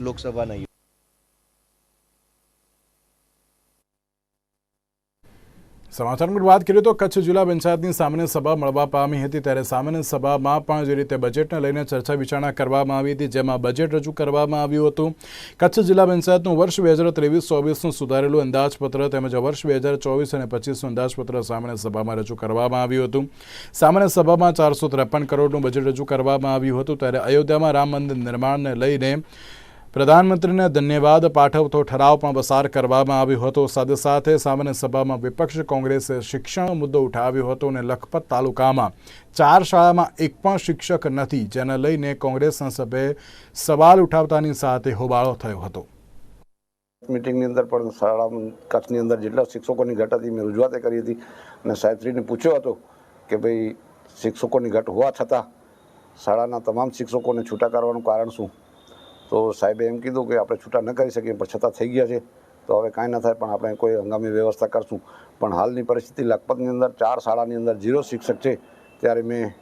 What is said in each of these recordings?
લોકસભાના સમાચારની વાત કરીએ તો કચ્છ જિલ્લા પંચાયતની સામાન્ય સભા મળવા પામી હતી ત્યારે સામાન્ય સભામાં પણ જે રીતે બજેટને લઈને ચર્ચા વિચારણા કરવામાં આવી હતી, જેમાં બજેટ રજૂ કરવામાં આવ્યું હતું. કચ્છ જિલ્લા પંચાયતનું વર્ષ બે હજાર ત્રેવીસ ચોવીસનું સુધારેલું અંદાજપત્ર તેમજ વર્ષ બે હજાર ચોવીસ અને પચીસનું અંદાજપત્ર સામાન્ય સભામાં રજૂ કરવામાં આવ્યું હતું. સામાન્ય સભામાં ચારસો ત્રેપન કરોડનું બજેટ રજૂ કરવામાં આવ્યું હતું, ત્યારે અયોધ્યામાં રામ મંદિર નિર્માણને લઈને પ્રધાનમંત્રીને ધન્યવાદ. પાઠવતો ઠરાવ પણ પસાર કરવામાં આવ્યો હતો. સાથે સાથે સામાન્ય સભામાં વિપક્ષ કોંગ્રેસે શિક્ષણ મુદ્દો ઉઠાવ્યો હતો અને લખપત તાલુકામાં ચાર શાળામાં એક પણ શિક્ષક નથી, જેને લઈને કોંગ્રેસના સભ્યે સવાલ ઉઠાવતાની સાથે હોબાળો થયો હતો. મિટિંગની અંદર પણ શાળા કચ્છની અંદર જેટલા શિક્ષકોની ઘટ હતી, મેં રજૂઆતે કરી હતી અને સાહેબશ્રીને પૂછ્યો હતો કે ભાઈ શિક્ષકોની ઘટ હોવા છતાં શાળાના તમામ શિક્ષકોને છૂટા કરવાનું કારણ શું? તો સાહેબે એમ કીધું કે આપણે છૂટા ન કરી શકીએ, પણ છતાં થઈ ગયા છે. તો હવે કાંઈ ન થાય, પણ આપણે કોઈ હંગામી વ્યવસ્થા કરશું. પણ હાલની પરિસ્થિતિ લખપતની અંદર ચાર શાળાની અંદર ઝીરો શિક્ષક છે. ત્યારે મેં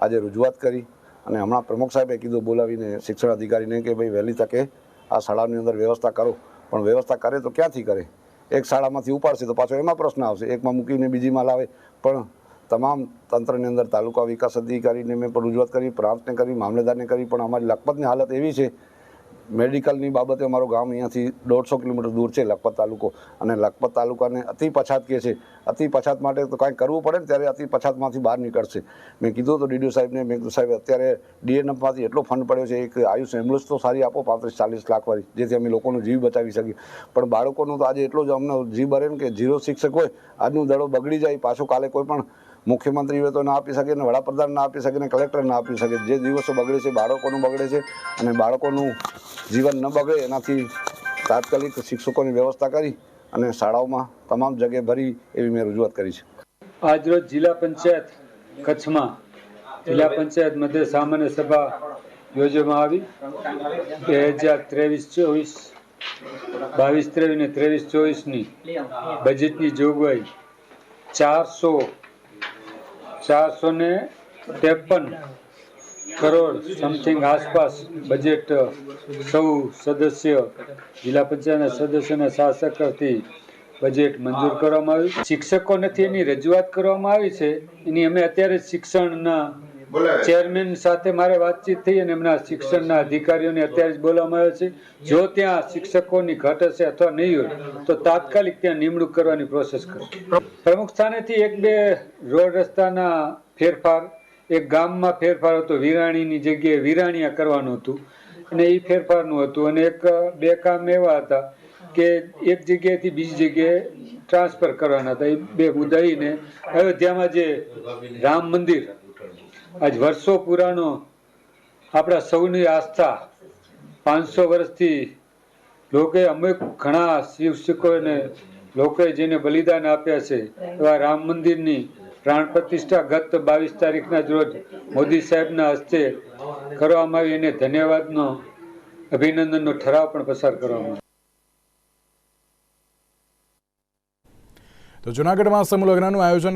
આજે રજૂઆત કરી અને હમણાં પ્રમુખ સાહેબે કીધું બોલાવીને શિક્ષણ અધિકારીને કે ભાઈ વહેલી તકે આ શાળાની અંદર વ્યવસ્થા કરો. પણ વ્યવસ્થા કરે તો ક્યાંથી કરે? એક શાળામાંથી ઉપાડશે તો પાછો એમાં પ્રશ્ન આવશે. એકમાં મૂકીને બીજીમાં લાવે. પણ તમામ તંત્રની અંદર તાલુકા વિકાસ અધિકારીને મેં પણ રજૂઆત કરી, પ્રાંતને કરી મામલેદારને કરી. પણ અમારી લખપતની હાલત એવી છે મેડિકલની બાબતે અમારું ગામ અહીંયાથી દોઢસો કિલોમીટર દૂર છે, લખપત તાલુકો. અને લખપત તાલુકાને અતિ પછાત કહે છે, અતિ પછાત માટે તો કાંઈ કરવું પડે ને ત્યારે અતિ પછાતમાંથી બહાર નીકળશે. મેં કીધું હતું ડીડીઓ સાહેબને, મેં કીધું, સાહેબ, અત્યારે ડીએનએફમાંથી એટલો ફંડ પડ્યો છે, એક આયુષ એમ્બ્યુલન્સ તો સારી આપો, પાંત્રીસ, ચાલીસ લાખવાળી જેથી અમે લોકોનો જીવ બચાવી શકીએ. પણ બાળકોનું તો આજે એટલો જ અમને જીવ ભરે ને કે ઝીરો શિક્ષક હોય, આજનું દડો બગડી જાય, પાછો કાલે કોઈ પણ મુખ્યમંત્રી હોય તો ના આપી શકે ને વડાપ્રધાન ના આપી શકે ને કલેક્ટર ના આપી શકે. જે દિવસો બગડે છે, બાળકોનું બગડે છે અને બાળકોનું જીવન ન બગડે, એનાથી તાત્કાલિક શિક્ષકોની વ્યવસ્થા કરી અને શાળાઓમાં તમામ જગ્યાએ ભરી એવી મેં રજૂઆત કરી છે. આજરોજ જિલ્લા પંચાયત કચ્છમાં, જિલ્લા પંચાયત મધ્ય સામાન્ય સભા યોજવામાં આવી. બે હજાર ત્રેવીસ ચોવીસ, બાવીસ ત્રેવીસ ને ત્રેવીસ ચોવીસની બજેટની જોગવાઈ ચારસો ચારસો ને ત્રેપન કરોડ સમથિંગ આસપાસ બજેટ સૌ સદસ્ય, જિલ્લા પંચાયતના સદસ્યોના શાસકથી બજેટ મંજૂર કરવામાં આવ્યું. શિક્ષકો નથી એની રજૂઆત કરવામાં આવી છે. એની અમે અત્યારે શિક્ષણના ચેરમેન સાથે મારે વાતચીત થઈ અને એમના શિક્ષણના અધિકારીઓને અત્યારે જ બોલાવવામાં આવે છે. જો ત્યાં શિક્ષકોની ઘટ હશે અથવા નહીં હોય, તો તાત્કાલિક ત્યાં નિમણૂક કરવાની પ્રોસેસ કરો. પ્રમુખ સ્થાનેથી એક બે રોડ રસ્તાના ફેરફાર, એક ગામમાં ફેરફાર હતો. વિરાણીની જગ્યાએ વિરાણીયા કરવાનું હતું અને એ ફેરફારનું હતું. અને એક, બે કામ એવા હતા કે એક જગ્યાએથી બીજી જગ્યાએ ટ્રાન્સફર કરવાના હતા. એ બે મુદ્દાઈને અયોધ્યામાં જે રામ મંદિર આજ વર્ષો પુરાણો આપણા સૌની આસ્થા. પાંચસો વર્ષથી લોકોએ અમુક ઘણા શિવશિકોને લોકોએ જેને બલિદાન આપ્યા છે, એવા રામ મંદિરની પ્રાણ પ્રતિષ્ઠા ગત બાવીસ તારીખના જ રોજ મોદી સાહેબના હસ્તે કરવામાં આવી એને ધન્યવાદનો, અભિનંદનનો ઠરાવ પણ પસાર કરવામાં આવ્યો. તો જૂનાગઢમાં સમૂહ લગ્નનું આયોજન